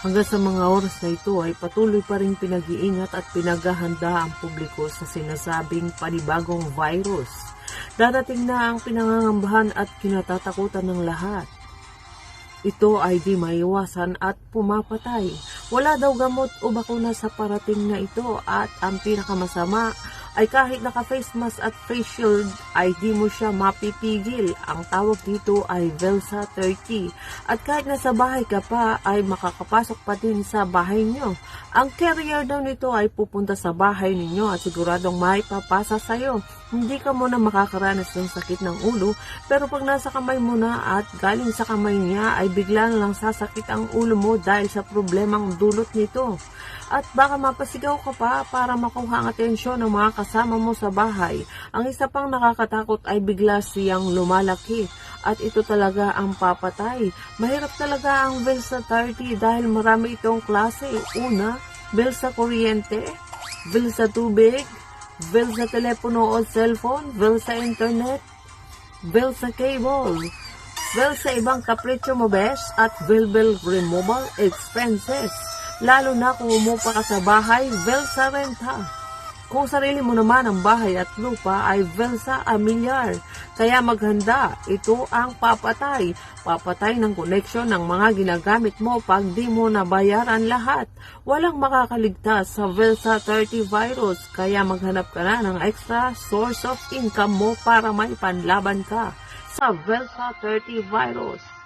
Hanggang sa mga oras na ito ay patuloy pa rin pinag-iingat at pinaghahanda ang publiko sa sinasabing panibagong virus. Darating na ang pinangangambahan at kinatatakutan ng lahat. Ito ay di maiwasan at pumapatay. Wala daw gamot o bakuna sa parating na ito at ang pinakamasama ay kahit naka-face mask at face shield ay di mo siya mapipigil. Ang tawag dito ay Velsa 30. At kahit nasa bahay ka pa ay makakapasok pa din sa bahay nyo. Ang carrier daw nito ay pupunta sa bahay ninyo at siguradong may papasa sa'yo. Hindi ka muna makakaranas ng sakit ng ulo pero pag nasa kamay mo na at galing sa kamay niya ay bigla na lang sasakit ang ulo mo dahil sa problemang dulot nito. At baka mapasigaw ka pa para makuha ang atensyon ng mga kasama mo sa bahay. Ang isa pang nakakatakot ay bigla siyang lumalaki at ito talaga ang papatay. Mahirap talaga ang bill sa 30 dahil marami itong klase. Una, bill sa kuryente, bill sa tubig, bill sa telepono o cellphone, bill sa internet, bill sa cable, bill sa ibang kapritsyo mo besh at bill bill removal expenses. Lalo na kung umupa ka sa bahay, bill sa renta. Kung sarili mo naman ang bahay at lupa ay Velsa Amilyar. Kaya maghanda, ito ang papatay. Papatay ng koneksyon ng mga ginagamit mo pag di mo nabayaran lahat. Walang makakaligtas sa Velsa 30 virus. Kaya maghanap ka na ng extra source of income mo para may panlaban ka sa Velsa 30 virus.